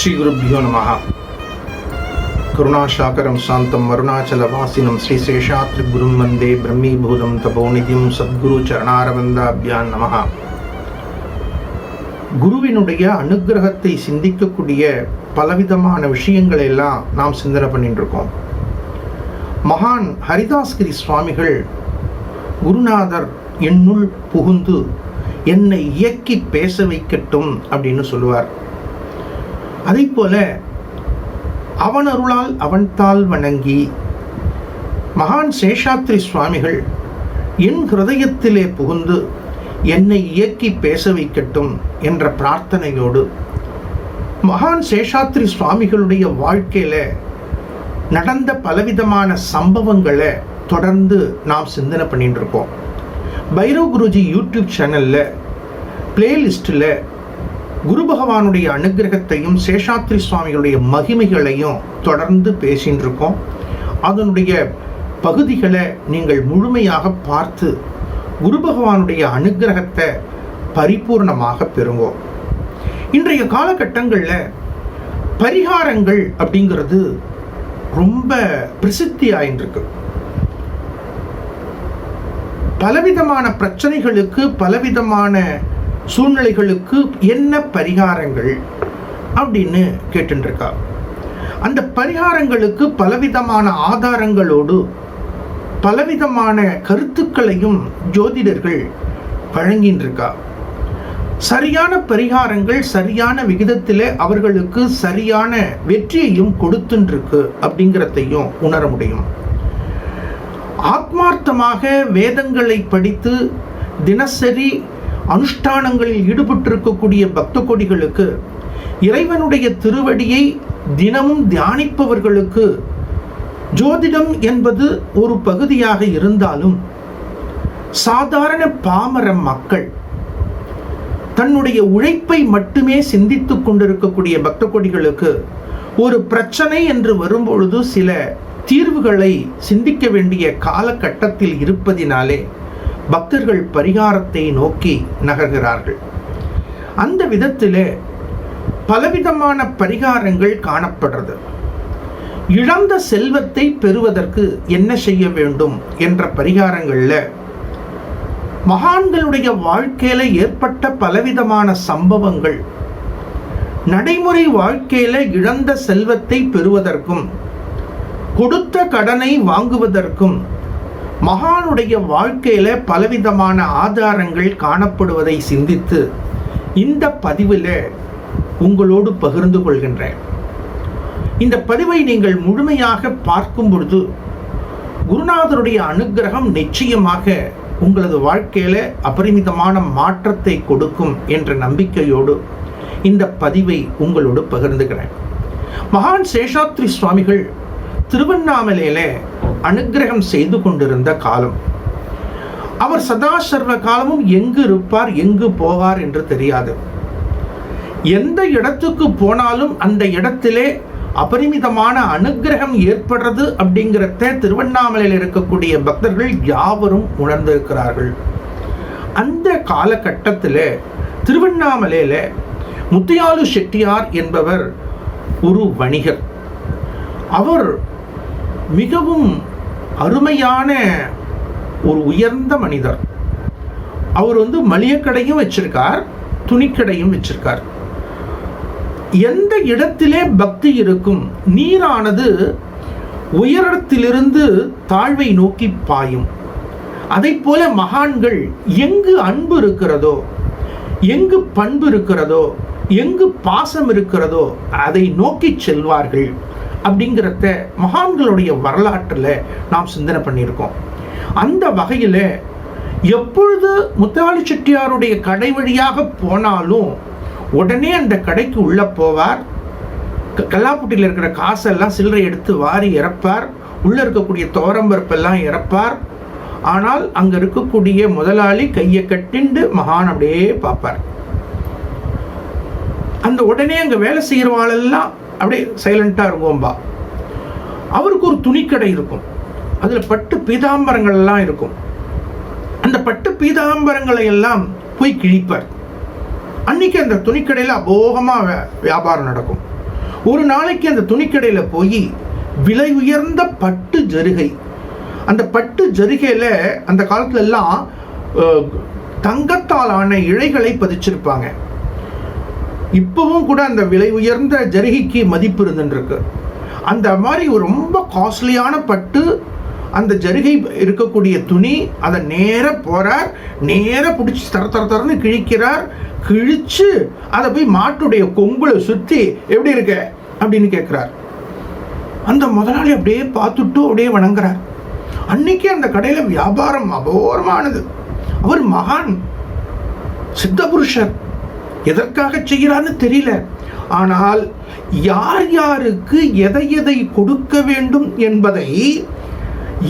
ஸ்ரீ ஸ்ரீகுருப்யோ நமகா கருணாசாகரம் சாந்தம் அருணாச்சலவாசினம் ஸ்ரீசேஷாத்ரிகுரும் வந்தே பிரம்மீபூதம் தபோநிதியும் சத்குரு சரணாரவந்தாபியான் நமகா குருவினுடைய அனுகிரகத்தை சிந்திக்கக்கூடிய பலவிதமான விஷயங்களை எல்லாம் நாம் சிந்தனை பண்ணிட்டு இருக்கோம் மகான் ஹரிதாஸ்கிரி சுவாமிகள் குருநாதர் என்னுள் புகுந்து என்னை இயக்கி பேச வைக்கட்டும் அப்படின்னு சொல்லுவார். அதே போல அவன் அருளால் அவன் தாள் வணங்கி மகான் சேஷாத்ரி சுவாமிகள் என் ஹிருதயத்திலே புகுந்து என்னை இயக்கி பேச வைக்கட்டும் என்ற பிரார்த்தனையோடு மகான் சேஷாத்ரி சுவாமிகளுடைய வாழ்க்கையில் நடந்த பலவிதமான சம்பவங்களை தொடர்ந்து நாம் சிந்தனை பண்ணிட்டு இருக்கோம். பைரவ் குருஜி யூடியூப் சேனலில் பிளேலிஸ்டில் குரு பகவானுடைய அனுகிரகத்தையும் சேஷாத்ரி சுவாமிகளுடைய மகிமைகளையும் தொடர்ந்து பேசின்னு இருக்கோம். அதனுடைய பகுதிகளை நீங்கள் முழுமையாக பார்த்து குரு பகவானுடைய அனுகிரகத்தை பரிபூர்ணமாக பெறுங்கோ இன்றைய காலகட்டங்களில் பரிகாரங்கள் அப்படிங்கிறது ரொம்ப பிரசித்தி ஆயின்றிருக்கு பலவிதமான பிரச்சனைகளுக்கு பலவிதமான சூழ்நிலைகளுக்கு என்ன பரிகாரங்கள் அப்படின்னு கேட்டுருக்கா அந்த பரிகாரங்களுக்கு பலவிதமான ஆதாரங்களோடு பலவிதமான கருத்துக்களையும் ஜோதிடர்கள் வழங்கின்றிருக்கா. சரியான பரிகாரங்கள் சரியான விகிதத்தில் அவர்களுக்கு சரியான வெற்றியையும் கொடுத்துருக்கு அப்படிங்கிறதையும் உணர முடியும். ஆத்மார்த்தமாக வேதங்களை படித்து தினசரி அனுஷ்டானங்களில் ஈடுபட்டிருக்கக்கூடிய பக்த கொடிகளுக்கு இறைவனுடைய திருவடியை தினமும் தியானிப்பவர்களுக்கு ஜோதிடம் என்பது ஒரு பகுதியாக இருந்தாலும் சாதாரண பாமர மக்கள் தன்னுடைய உழைப்பை மட்டுமே சிந்தித்து கொண்டிருக்கக்கூடிய பக்த கொடிகளுக்கு ஒரு பிரச்சனை என்று வரும்பொழுது சில தீர்வுகளை சிந்திக்க வேண்டிய காலகட்டத்தில் இருப்பதினாலே பக்தர்கள் பரிகாரத்தை நோக்கி நகர்கிறார்கள். அந்த விதத்திலே பலவிதமான பரிகாரங்கள் காணப்படுறது. இழந்த செல்வத்தை பெறுவதற்கு என்ன செய்ய வேண்டும் என்ற பரிகாரங்களில் மகான்களுடைய வாழ்க்கையில ஏற்பட்ட பலவிதமான சம்பவங்கள் நடைமுறை வாழ்க்கையில இழந்த செல்வத்தை பெறுவதற்கும் கொடுத்த கடனை வாங்குவதற்கும் மகானுடைய வாழ்க்கையில பலவிதமான ஆதாரங்கள் காணப்படுவதை சிந்தித்து இந்த பதிவில் உங்களோடு பகிர்ந்து கொள்கின்றேன். இந்த பதிவை நீங்கள் முழுமையாக பார்க்கும் பொழுது குருநாதருடைய அனுகிரகம் நிச்சயமாக உங்களது வாழ்க்கையில அபரிமிதமான மாற்றத்தை கொடுக்கும் என்ற நம்பிக்கையோடு இந்த பதிவை உங்களோடு பகிர்ந்துகிறேன் மகான் சேஷாத்ரி சுவாமிகள் திருவண்ணாமலையில அனுகிரகம் செய்து கொண்டிருந்த காலம். அவர் சதா சர்வ காலமும் எங்கு இருப்பார் எங்கு போவார் என்று தெரியாது. எந்த இடத்துக்கு போனாலும் அந்த இடத்திலே அபரிமிதமான அனுகிரகம் ஏற்படுறது அப்படிங்கிறத திருவண்ணாமலையில் இருக்கக்கூடிய பக்தர்கள் யாவரும் உணர்ந்திருக்கிறார்கள். அந்த காலகட்டத்தில் திருவண்ணாமலையில் முத்தியாலு செட்டியார் என்பவர் ஒரு வணிகர். அவர் மிகவும் அருமையான ஒரு உயர்ந்த மனிதர். அவர் வந்து மளிகைக்கடையும் வச்சிருக்கார் துணிக்கடையும் வச்சிருக்கார். எந்த இடத்திலே பக்தி இருக்கும் நீரானது உயரத்திலிருந்து தாழ்வை நோக்கி பாயும். அதை போல மகான்கள் எங்கு அன்பு இருக்கிறதோ எங்கு பண்பு இருக்கிறதோ எங்கு பாசம் இருக்கிறதோ அதை நோக்கி செல்வார்கள் அப்படிங்கிறத மகான்களுடைய வரலாற்றில் நாம் சிந்தனை பண்ணியிருக்கோம். அந்த வகையில் எப்பொழுது முத்தாலி செட்டியாருடைய கடை வழியாக போனாலும் உடனே அந்த கடைக்கு உள்ளே போவார். கல்லாப்புட்டியில் இருக்கிற காசெல்லாம் சில்லறை எடுத்து வாரி இறப்பார். உள்ளே இருக்கக்கூடிய துவரம்பருப்பெல்லாம் இறப்பார். ஆனால் அங்கே இருக்கக்கூடிய முதலாளி கையை கட்டிண்டு மகான் அப்படியே பார்ப்பார். அந்த உடனே அங்கே வேலை செய்கிறவாளெல்லாம் அப்படியே சைலண்ட்டாக இருக்கும்பா அவருக்கு ஒரு துணிக்கடை இருக்கும். அதில் பட்டு பீதாம்பரங்கள்லாம் இருக்கும். அந்த பட்டு பீதாம்பரங்களை எல்லாம் போய் கிழிப்பார். அன்னைக்கு அந்த துணிக்கடையில் அபோகமாக வியாபாரம் நடக்கும். ஒரு நாளைக்கு அந்த துணிக்கடையில் போய் விலை உயர்ந்த பட்டு ஜருகை. அந்த பட்டு ஜருகையில் அந்த காலத்துலலாம் தங்கத்தால் ஆன இழைகளை பதிச்சிருப்பாங்க. இப்பவும் கூட அந்த விலை உயர்ந்த ஜரிகைக்கு மதிப்பு இருந்துருக்கு அந்த மாதிரி ஒரு ரொம்ப காஸ்ட்லியான பட்டு அந்த ஜருகை இருக்கக்கூடிய துணி அதை நேராக போகிறார் நேராக பிடிச்சி தர தர தரன்னு கிழிக்கிறார் கிழிச்சு அதை போய் மாட்டுடைய கொம்புல சுற்றி எப்படி இருக்க அப்படின்னு கேட்குறார். அந்த முதலாளி அப்படியே பார்த்துட்டு அப்படியே வணங்குறார். அன்னைக்கு அந்த கடையில் வியாபாரம் அபோரமானது அவர் மகான் சித்த புருஷர் எதற்காக செய்கிறான்னு தெரியல. ஆனால் யார் யாருக்கு எதை எதை கொடுக்க வேண்டும் என்பதை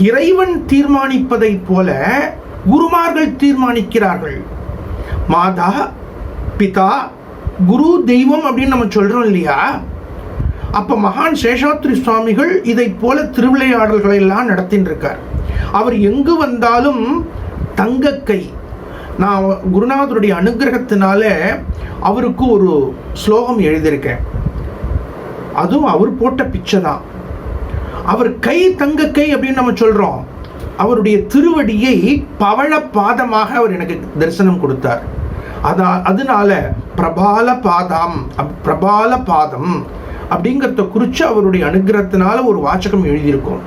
இறைவன் தீர்மானிப்பதைப் போல குருமார்கள் தீர்மானிக்கிறார்கள். மாதா பிதா குரு தெய்வம் அப்படின்னு நம்ம சொல்றோம் இல்லையா? அப்ப மகான் சேஷாத்ரி சுவாமிகள் இதை போல திருவிளையாடல்களை எல்லாம் நடத்தின்னு இருக்கார். அவர் எங்கு வந்தாலும் தங்கக்கை நான் குருநாதருடைய அனுகிரகத்தினால அவருக்கு ஒரு ஸ்லோகம் எழுதியிருக்கேன். அதுவும் அவர் போட்ட பிச்சை தான் அவர் கை தங்க கை அப்படின்னு நம்ம சொல்கிறோம் அவருடைய திருவடியை பவழ பாதமாக அவர் எனக்கு தரிசனம் கொடுத்தார். அதா அதனால பிரபால பாதம் அப்- பிரபால பாதம் அப்படிங்கிறத குறித்து அவருடைய அனுகிரகத்தினால ஒரு வாச்சகம் எழுதியிருக்கோம்.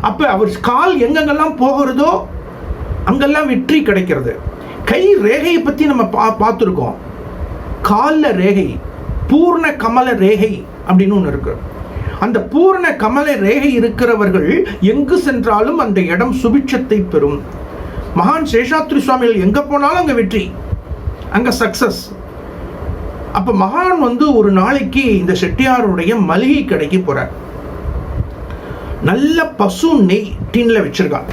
அப்போ அவர் கால் எங்கெங்கெல்லாம் போகிறதோ அங்கெல்லாம் வெற்றி கிடைக்கிறது. கை ரேகையை பற்றி நம்ம பா பார்த்துருக்கோம். காலில் ரேகை பூர்ண கமல ரேகை அப்படின்னு ஒன்று இருக்கு. அந்த பூர்ண கமல ரேகை இருக்கிறவர்கள் எங்கு சென்றாலும் அந்த இடம் சுபிட்சத்தை பெறும். மகான் சேஷாத்ரி சுவாமிகள் எங்கே போனாலும் அங்கே வெற்றி அங்கே சக்சஸ் அப்போ மகான் வந்து ஒரு நாளைக்கு இந்த செட்டியாருடைய மளிகை கடைக்கு போகிறார் நல்ல பசு நெய் டின்ல வச்சிருக்காங்க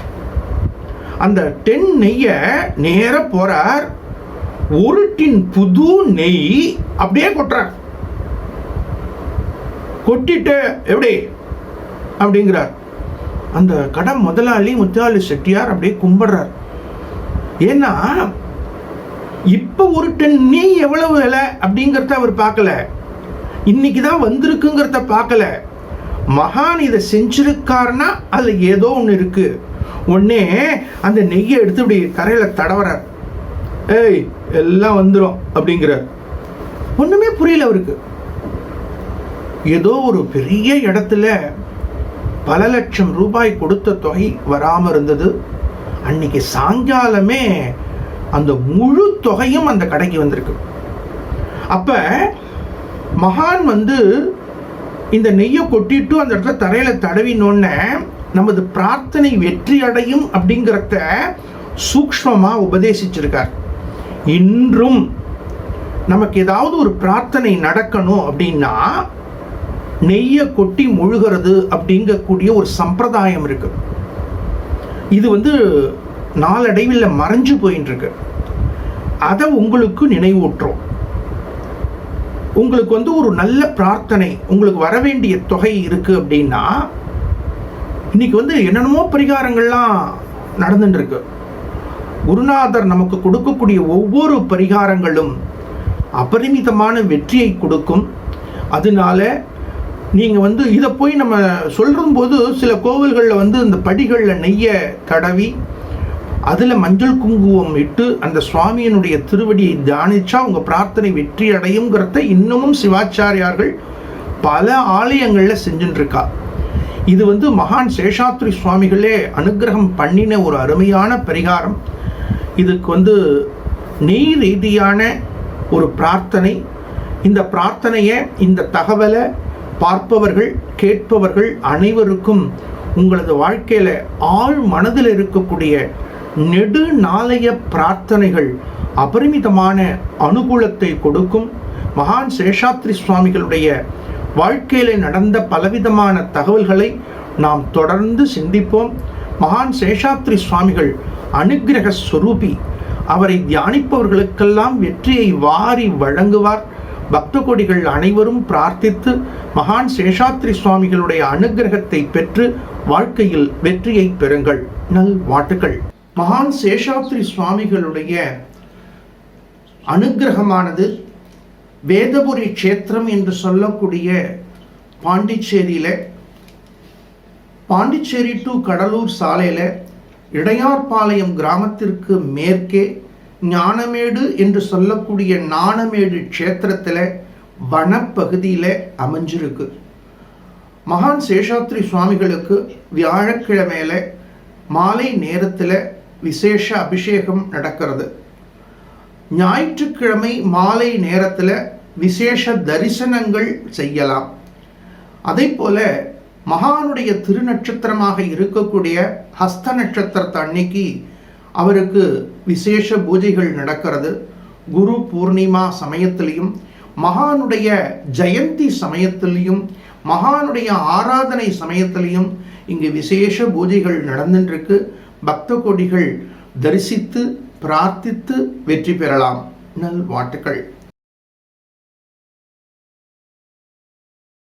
அந்த டென் நெய்ய நேர போறார். ஒரு டின் புது நெய் அப்படியே கொட்டுறார். கொட்டிட்டு எப்படி? அப்படிங்கிறார். அந்த கடை முதலாளி முத்தாளி செட்டியார் அப்படியே கும்பிடுறார். ஏன்னா இப்ப ஒரு டன் நெய் எவ்வளவு விலை அப்படிங்கிறத அவர் பார்க்கல. இன்னைக்கு தான் வந்திருக்குங்கிறத பார்க்கல. மகான் இதை செஞ்சிருக்காருன்னா அதுல ஏதோ ஒன்று இருக்கு. உடனே அந்த நெய்யை எடுத்து இப்படி கரையில் தடவறார். ஏய் எல்லாம் வந்துடும் அப்படிங்கிறார். ஒன்றுமே புரியல அவருக்கு. ஏதோ ஒரு பெரிய இடத்துல பல லட்சம் ரூபாய் கொடுத்த தொகை வராமல் இருந்தது. அன்னைக்கு சாயங்காலமே அந்த முழு தொகையும் அந்த கடைக்கு வந்திருக்கு. அப்ப மகான் வந்து இந்த நெய்யை கொட்டிட்டு அந்த இடத்துல தரையில தடவினோடனே நமது பிரார்த்தனை வெற்றி அடையும் அப்படிங்கிறத சூக்மமாக உபதேசிச்சிருக்கார். இன்றும் நமக்கு ஏதாவது ஒரு பிரார்த்தனை நடக்கணும் அப்படின்னா நெய்யை கொட்டி முழுகிறது அப்படிங்கக்கூடிய ஒரு சம்பிரதாயம் இருக்கு. இது வந்து நாளடைவில் மறைஞ்சு போயின்னு இருக்கு அதை உங்களுக்கு நினைவூட்டுறோம். உங்களுக்கு வந்து ஒரு நல்ல பிரார்த்தனை உங்களுக்கு வர வேண்டிய தொகை இருக்குது அப்படின்னா இன்னைக்கு வந்து என்னென்னமோ பரிகாரங்கள்லாம் நடந்துட்டுருக்கு. குருநாதர் நமக்கு கொடுக்கக்கூடிய ஒவ்வொரு பரிகாரங்களும் அபரிமிதமான வெற்றியை கொடுக்கும். அதனால நீங்கள் வந்து இதை போய் நம்ம சொல்லும் போது சில கோவில்களில் வந்து இந்த படிகளில் நெய்யை தடவி அதில் மஞ்சள் குங்குமம் இட்டு அந்த சுவாமியினுடைய திருவடியை தியானிச்சா உங்கள் பிரார்த்தனை வெற்றி அடையுங்கிறத இன்னமும் சிவாச்சாரியார்கள் பல ஆலயங்களில் செஞ்சுட்டுருக்கா. இது வந்து மகான் சேஷாத்ரி சுவாமிகளே அனுக்கிரகம் பண்ணின ஒரு அருமையான பரிகாரம். இதுக்கு வந்து நெய் ரீதியான ஒரு பிரார்த்தனை. இந்த பிரார்த்தனையை இந்த தகவலை பார்ப்பவர்கள் கேட்பவர்கள் அனைவருக்கும் உங்களது வாழ்க்கையில் ஆழ் மனதில் இருக்கக்கூடிய நெடு நாளைய பிரார்த்தனைகள் அபரிமிதமான அனுகூலத்தை கொடுக்கும். மகான் சேஷாத்ரி சுவாமிகளுடைய வாழ்க்கையில் நடந்த பலவிதமான தகவல்களை நாம் தொடர்ந்து சிந்திப்போம். மகான் சேஷாத்ரி சுவாமிகள் அனுக்கிரக ஸ்வரூபி அவரை தியானிப்பவர்களுக்கெல்லாம் வெற்றியை வாரி வழங்குவார். பக்த கொடிகள் அனைவரும் பிரார்த்தித்து மகான் சேஷாத்ரி சுவாமிகளுடைய அனுகிரகத்தை பெற்று வாழ்க்கையில் வெற்றியை பெறுங்கள். நல் வாட்டுகள் மகான் சேஷாத்ரி சுவாமிகளுடைய அனுக்கிரகமானது வேதபுரி க்ஷேத்திரம் என்று சொல்லக்கூடிய பாண்டிச்சேரியில் பாண்டிச்சேரி டு கடலூர் சாலையில் இடையார்பாளையம் கிராமத்திற்கு மேற்கே ஞானமேடு என்று சொல்லக்கூடிய ஞானமேடு க்ஷேத்திரத்தில் வனப்பகுதியில் அமைஞ்சிருக்கு. மகான் சேஷாத்ரி சுவாமிகளுக்கு வியாழக்கிழமையில மாலை நேரத்தில் விசேஷ அபிஷேகம் நடக்கிறது. ஞாயிற்றுக்கிழமை மாலை நேரத்தில் விசேஷ தரிசனங்கள் செய்யலாம். அதே போல் மகானுடைய திருநட்சத்திரமாக இருக்கக்கூடிய ஹஸ்த நட்சத்திரத்தை அன்னைக்கு அவருக்கு விசேஷ பூஜைகள் நடக்கிறது. குரு பூர்ணிமா சமயத்திலையும் மகானுடைய ஜெயந்தி சமயத்திலையும் மகானுடைய ஆராதனை சமயத்திலையும் இங்கு விசேஷ பூஜைகள் நடந்துருக்கு பக்த கோடிகள் தரிசித்து பிரார்த்தித்து வெற்றி பெறலாம். நல் வாழ்த்துக்கள்.